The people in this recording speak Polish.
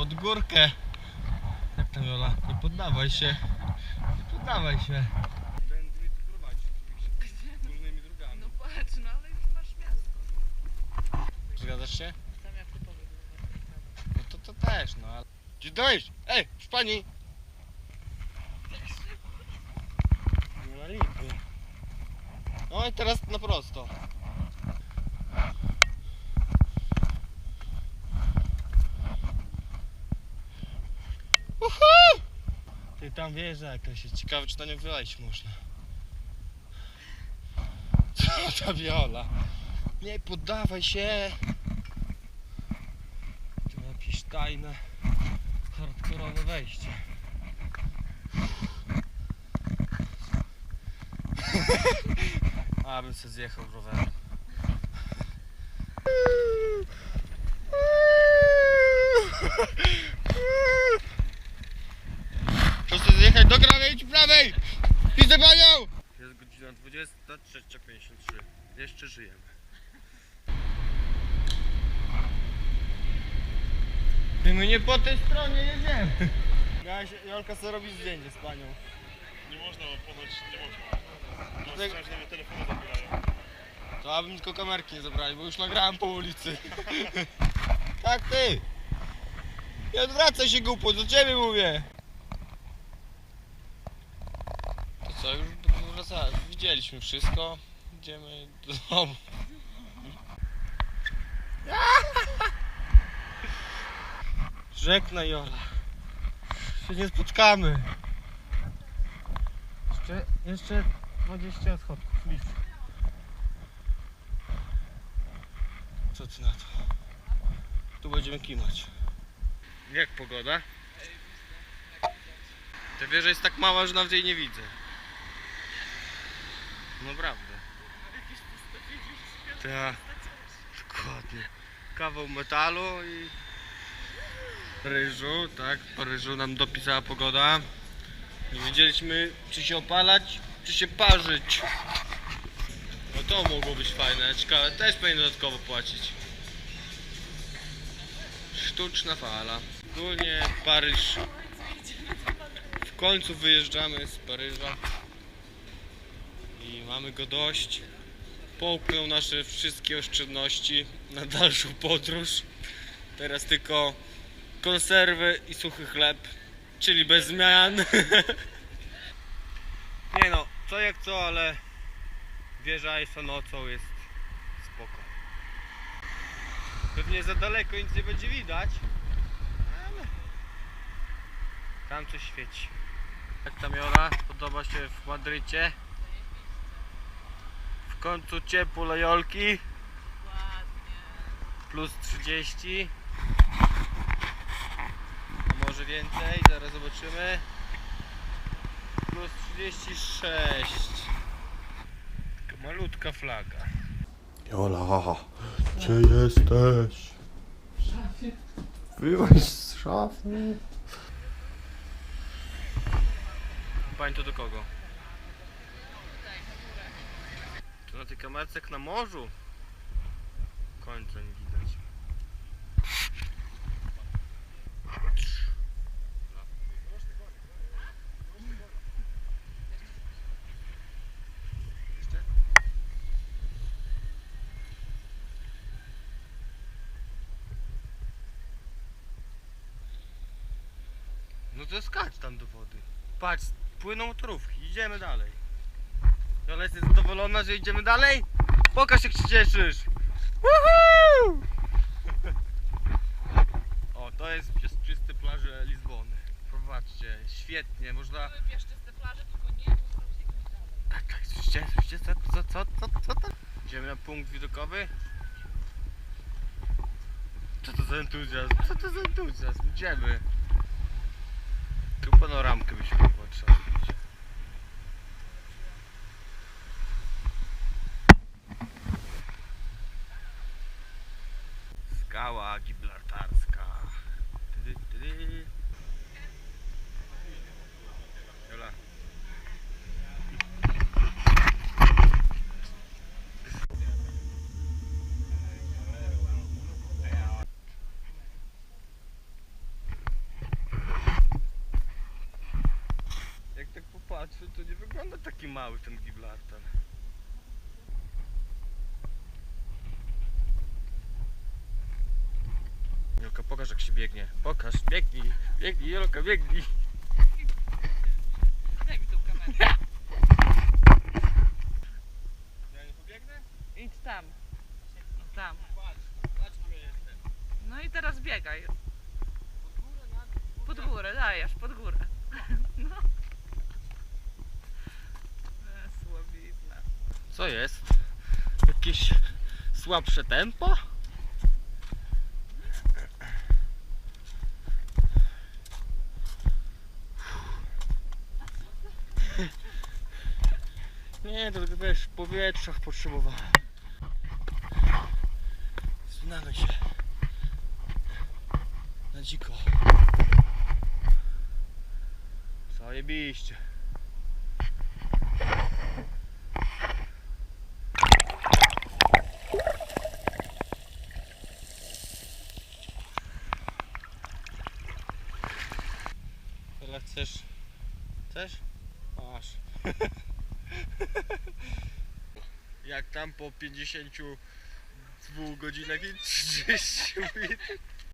pod górkę. Jak tam Jola? Nie poddawaj się. Nie poddawaj się. No patrz, no ale już masz miasto. Zgadzasz się? Tam jak typowy No to to też, no ale... Gdzie dojść? Ej, w pani! Lipy. No i teraz na prosto. Tam wieża jakaś jest. Ciekawe czy to nie wyjść można. Co ta wiola? Nie poddawaj się! Tu jakieś tajne, hardkorowe wejście. A bym sobie zjechał rowerem. Proszę zjechać do krawędzi prawej! Widzę panią! Jest godzina 23.53. Jeszcze żyjemy. Ty my nie po tej stronie jedziemy. Miałaś, Jolka sobie robi zdjęcie z panią. Nie można, ponoć nie można. To Dlatego- strasznie telefony zabierają. To abym tylko kamerki nie zabrali, bo już nagrałem po ulicy. tak ty! Nie odwracaj się głupot, do ciebie mówię! To co, już Widzieliśmy wszystko. Idziemy do domu. Żegnaj Jola. Się nie spotkamy. Jeszcze, jeszcze 20 schodków. Co ty na to? Tu będziemy kimać. Jak pogoda? Ta wieża jest tak mała, że nawet jej nie widzę. Naprawdę. Tak. Dokładnie. Kawał metalu i ryżu, tak? Po ryżu nam dopisała pogoda. Nie wiedzieliśmy, czy się opalać, czy się parzyć. No to mogło być fajne, ciekawe, też powinien dodatkowo płacić. Sztuczna fala. Ogólnie Paryż. W końcu wyjeżdżamy z Paryża. I mamy go dość. Połknął nasze wszystkie oszczędności na dalszą podróż. Teraz tylko konserwy i suchy chleb, czyli bez zmian. Nie no, co jak co, ale wieża jest nocą, jest spoko. Pewnie za daleko nic nie będzie widać, ale tam coś świeci. Jak tam Jola? Podoba się w Madrycie? W końcu ciepło lejolki, Ładnie. plus 30. A może więcej, zaraz zobaczymy. Plus 36. Taka malutka flaga. Jola, gdzie jesteś? Wyłaź z szafy. Pań to do kogo? To na tej kamerce jak na morzu. Końca nie widać. No to skacz tam do wody. Patrz, płyną motorówki, idziemy dalej. Jola jesteś zadowolona, że idziemy dalej? Pokaż jak się cieszysz! Woohoo! O, to jest czyste plaże Lizbony. Popatrzcie, świetnie, można... Plaże, tylko nie. Tak, tak, słyszycie, słyszycie, co, co, co, co, co tam? Idziemy na punkt widokowy. Co to za entuzjazm? Co to za entuzjazm? Idziemy. Tu panoramkę byśmy chyba skała gibraltarska. Tydy, tydy. Jak tak popatrzę, to nie wygląda taki mały ten Gibraltar. Jolka, pokaż jak się biegnie. Pokaż, biegnij, biegnij, Jolka, biegnij. Daj mi tą kamerę. Ja nie pobiegnę? Idź tam. O, tam. Patrz, patrz gdzie jestem. No i teraz biegaj. Pod górę, na dół, Pod górę, dajesz, pod górę. No. E, Słowidna. Co jest? Jakieś słabsze tempo? Nie, to tylko wiesz, w powietrzach potrzebowałem. Znamy się. Na dziko. Zajebiście. Tyle chcesz? Chcesz? Masz. Jak tam po 52 godzinach i 30 minut.